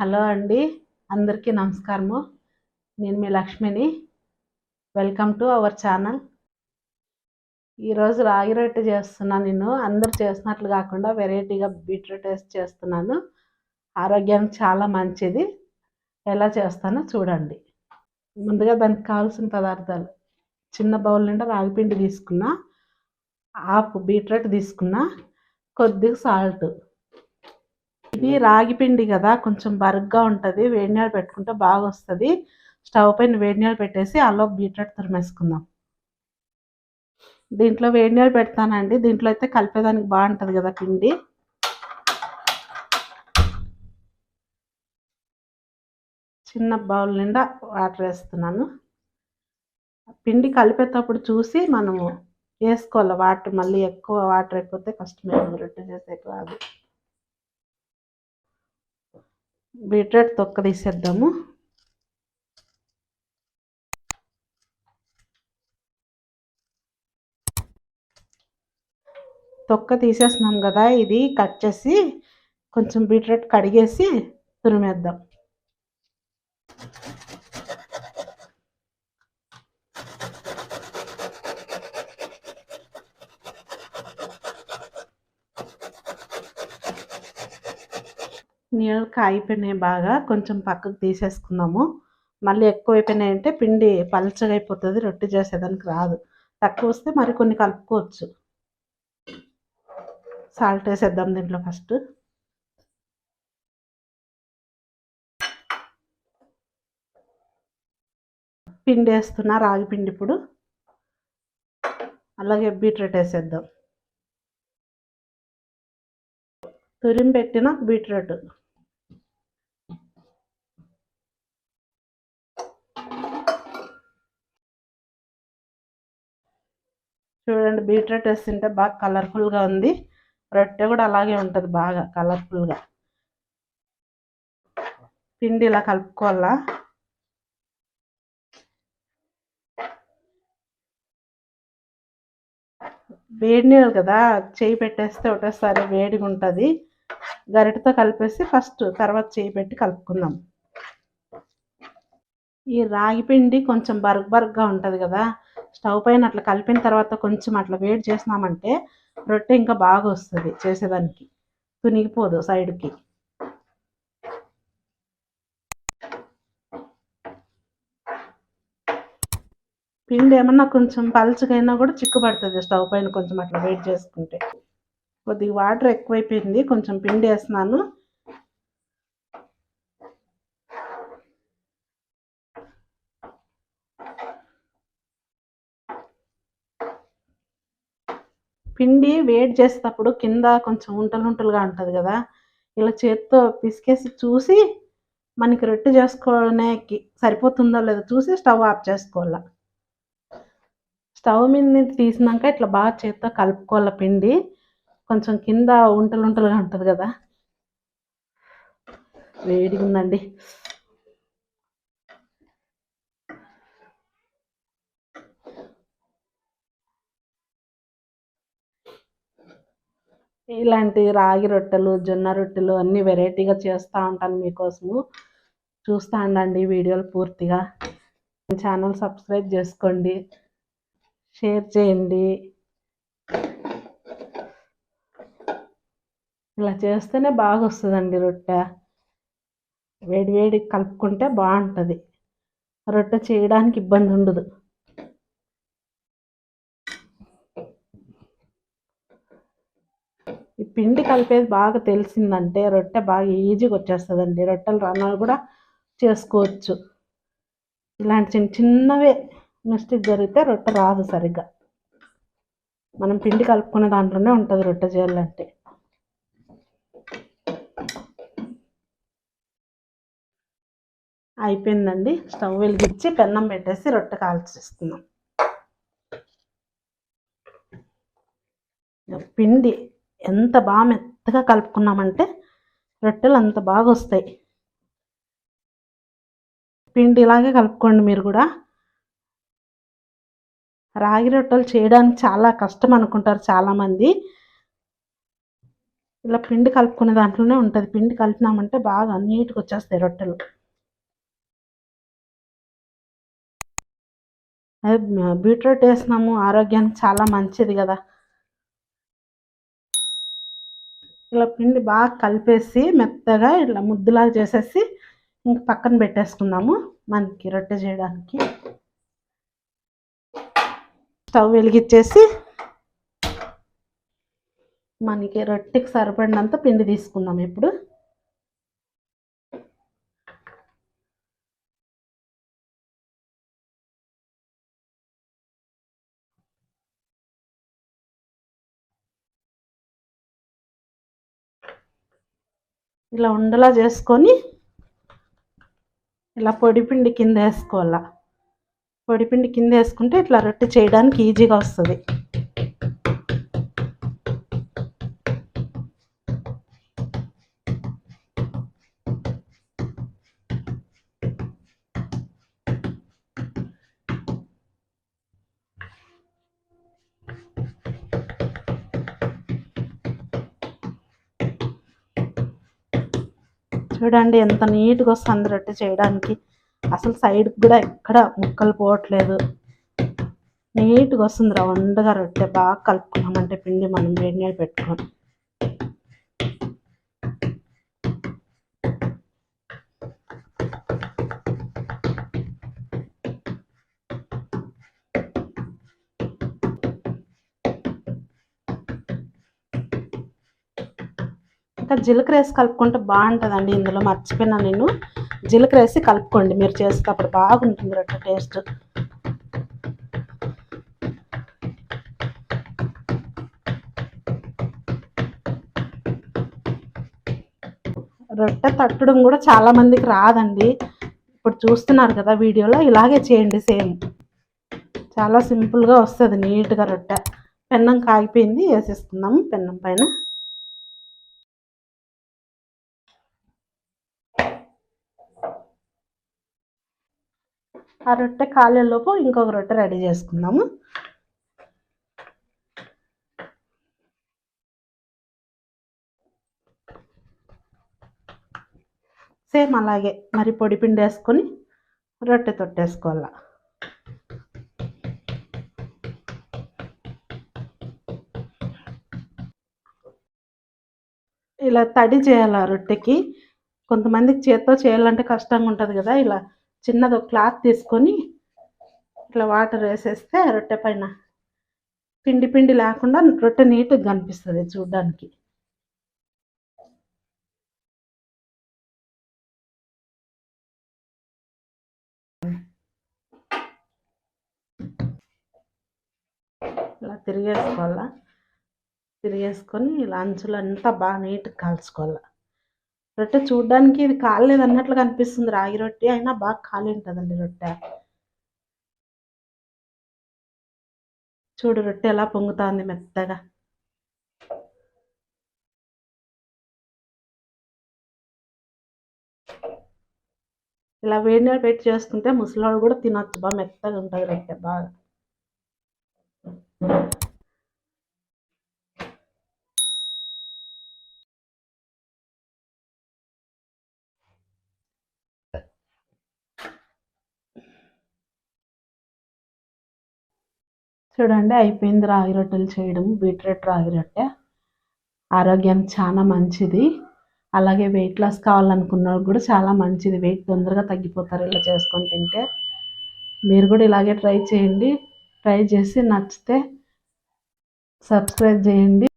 Hello అండి అందరికీ నమస్కారము. నేను మీ లక్ష్మిని. వెల్కమ్ టు అవర్ ఛానల్ ఈరోజు రాగి రొట్టె చేస్తున్నాను నేను. అందరు చేసినట్లు కాకుండా వెరైటీగా బీట్రూట్ వేసి చేస్తున్నాను. ఆరోగ్యానికి చాలా మంచిది. ఎలా చేస్తానో చూడండి. ముందుగా దానికి కావాల్సిన పదార్థాలు. చిన్న బౌల్ నిండా రాగి పిండి తీసుకున్నా. హాఫ్ బీట్రూట్ తీసుకున్నా. కొద్దిగా సాల్ట్ ఇది రాగి పిండి కదా కొంచెం బరుగ్గా ఉంటుంది వేడి నీళ్ళు పెట్టుకుంటే బాగా వస్తుంది స్టవ్ పైన వేడి నీళ్ళు పెట్టేసి అలో బీట్రూట్ తురిమేసుకుందాం. దీంట్లో వేడి నీళ్ళు పెడతానండి. దీంట్లో అయితే కలిపేదానికి బాగుంటుంది కదా పిండి. చిన్న బౌల్ నిండా వాటర్ వేస్తున్నాను. పిండి కలిపేటప్పుడు చూసి మనము వేసుకోవాలి. వాటర్ మళ్ళీ ఎక్కువ వాటర్ అయిపోతే కష్టమే రొట్టె చేసేకి రాదు. బీట్రూట్ తొక్క తీసేద్దాము. తొక్క తీసేస్తున్నాం కదా ఇది కట్ చేసి కొంచెం బీట్రూట్ కడిగేసి తురిమేద్దాం. నీళ్ళు కాగిపోయినాయి బాగా కొంచెం పక్కకు తీసేసుకుందాము. మళ్ళీ ఎక్కువ అయిపోయినాయి అంటే పిండి పలచగా అయిపోతుంది రొట్టె చేసేదానికి రాదు. తక్కువ వస్తే మరి కొన్ని కలుపుకోవచ్చు. సాల్ట్ వేసేద్దాం దీంట్లో ఫస్ట్. పిండి వేస్తున్నా రాగి పిండి ఇప్పుడు. అలాగే బీట్రూట్ వేసేద్దాం. తురిమి పెట్టిన బీట్రూట్. చూడండి బీట్రూట్ వేస్తుంటే బాగా కలర్ఫుల్గా ఉంది. రొట్టె కూడా అలాగే ఉంటుంది బాగా కలర్ఫుల్గా పిండి ఇలా కలుపుకోవాలా? వేడి నీళ్ళు కదా చేయి పెట్టేస్తే ఒకటేసారి వేడిగా ఉంటుంది. గరిటతో కలిపేసి ఫస్ట్ తర్వాత చేయి పెట్టి కలుపుకుందాం. ఈ రాగి పిండి కొంచెం బరుగు బరుగ్గా ఉంటుంది కదా స్టవ్ పైన అట్లా కలిపిన తర్వాత కొంచెం అట్లా వేడి చేసినామంటే రొట్టె ఇంకా బాగా వస్తుంది చేసేదానికి. తునిగిపోదు సైడ్కి. పిండి ఏమన్నా కొంచెం పలుచగైనా కూడా చిక్కుపడుతుంది స్టవ్ పైన కొంచెం అట్లా వేడి చేసుకుంటే. కొద్దిగా వాటర్ ఎక్కువైపోయింది కొంచెం పిండి వేస్తున్నాను. పిండి వేడి చేసేటప్పుడు కింద కొంచెం ఉంటలు ఉంటలుగా ఉంటుంది కదా ఇలా చేత్తో పిసికేసి చూసి మనకి రొట్టె చేసుకోవడానికి సరిపోతుందో లేదో చూసి స్టవ్ ఆఫ్ చేసుకోవాలా. స్టవ్ మీద తీసినాక ఇట్లా బాగా చేత్తో కలుపుకోవాలి పిండి. కొంచెం కింద ఉంటలుంటలుగా ఉంటుంది కదా. వేడిగా ఉందండి ఇలాంటి రాగి రొట్టెలు జొన్న రొట్టెలు అన్నీ వెరైటీగా చేస్తూ ఉంటాను మీకోసము. చూస్తూ ఉండండి వీడియోలు పూర్తిగా. ఛానల్ సబ్స్క్రైబ్ చేసుకోండి. షేర్ చేయండి. ఇలా చేస్తేనే బాగా వస్తుందండి రొట్టె. వేడి వేడి కలుపుకుంటే బాగుంటుంది. రొట్టె చేయడానికి ఇబ్బంది ఉండదు ఈ పిండి కలిపేది బాగా తెలిసిందంటే రొట్టె బాగా ఈజీగా వచ్చేస్తుందండి. రొట్టెలు రన్నాలు కూడా చేసుకోవచ్చు. ఇలాంటి చిన్న చిన్నవే మిస్టేక్ జరిగితే రొట్టె రాదు సరిగ్గా. మనం పిండి కలుపుకునే దాంట్లోనే ఉంటుంది రొట్టె చేయాలంటే అయిపోయిందండి. స్టవ్ వెలిగించి పెన్నం పెట్టేసి రొట్టె కాల్చిస్తున్నాం. పిండి ఎంత బాగా మెత్తగా కలుపుకున్నామంటే రొట్టెలు అంత బాగా వస్తాయి. పిండి ఇలాగే కలుపుకోండి మీరు కూడా. రాగి రొట్టెలు చేయడానికి చాలా కష్టం అనుకుంటారు చాలామంది. ఇలా పిండి కలుపుకునే దాంట్లోనే ఉంటుంది. పిండి కలిపినామంటే బాగా నీట్గా వచ్చేస్తాయి రొట్టెలు. అదే బీట్రూట్ వేసినాము. ఆరోగ్యానికి చాలా మంచిది కదా. ఇలా పిండి బాగా కలిపేసి మెత్తగా ఇట్లా ముద్దులాగా చేసేసి ఇంక పక్కన పెట్టేసుకుందాము మనకి రొట్టె చేయడానికి. స్టవ్ వెలిగించేసి మనకి రొట్టెకి సరిపడినంత పిండి తీసుకుందాం ఇప్పుడు. ఇలా ఉండలా చేసుకొని ఇలా పొడిపిండి కింద వేసుకోవాలా. పొడిపిండి కింద వేసుకుంటే ఇట్లా రొట్టె చేయడానికి ఈజీగా వస్తుంది. చూడండి ఎంత నీట్గా వస్తుంది రొట్టె చేయడానికి. అసలు సైడ్కి కూడా ఎక్కడ ముక్కలు పోవట్లేదు. నీట్గా వస్తుంది ఉండగా రొట్టె. బాగా కలుపుకున్నామంటే పిండి మనం వేడి నీళ్ళు పెట్టుకొని. ఇంకా జీలకర్ర వేసి కలుపుకుంటే బాగుంటుందండి. ఇందులో మర్చిపోయినా నేను. జీలకర్ర వేసి కలుపుకోండి. మీరు చేసేటప్పుడు బాగుంటుంది రొట్టె టేస్ట్. రొట్టె తట్టడం కూడా చాలా మందికి రాదండి. ఇప్పుడు చూస్తున్నారు కదా వీడియోలో. ఇలాగే చేయండి సేమ్. చాలా సింపుల్గా వస్తుంది నీట్గా రొట్టె. పెన్నం కాగిపోయింది వేసేస్తున్నాము పెన్నం పైన. ఆ రొట్టె కాలేలోపు ఇంకొక రొట్టె రెడీ చేసుకుందాము. సేమ్ అలాగే మరి పొడి పిండి వేసుకొని రొట్టె తొట్టేసుకోవాలి. ఇలా తడి చేయాలి రొట్టెకి. కొంతమందికి చేత్తో చేయాలంటే కష్టంగా ఉంటుంది కదా ఇలా చిన్నది ఒక క్లాత్ తీసుకొని ఇట్లా వాటర్ వేసేస్తే రొట్టె పైన పిండి పిండి లేకుండా రొట్టె నీట్గా కనిపిస్తుంది చూడ్డానికి. ఇలా తిరిగేసుకోవాలా? తిరిగేసుకొని ఇలా అంచులంతా బాగా నీట్గా కాల్చుకోవాలి? రొట్టె చూడడానికి ఇది కాలేదు అన్నట్లుగా కనిపిస్తుంది రాగి రొట్టె అయినా బాగా కాలి ఉంటుందండి రొట్టె. చూడు రొట్టె ఎలా పొంగుతుంది మెత్తగా. ఇలా వేడి నీళ్ళు పెట్టి చేసుకుంటే ముసలివాళ్ళు కూడా తినొచ్చు. బాగా మెత్తగా ఉంటుంది రొట్టె బాగా. చూడండి అయిపోయింది రాగి రొట్టెలు చేయడం. బీట్రూట్ రాగి రొట్టె. ఆరోగ్యానికి చాలా మంచిది. అలాగే వెయిట్ లాస్ కావాలనుకున్న కూడా చాలా మంచిది. వెయిట్ తొందరగా తగ్గిపోతారు ఇలా చేసుకొని తింటే. మీరు కూడా ఇలాగే ట్రై చేయండి. ట్రై చేసి నచ్చితే సబ్స్క్రైబ్ చేయండి.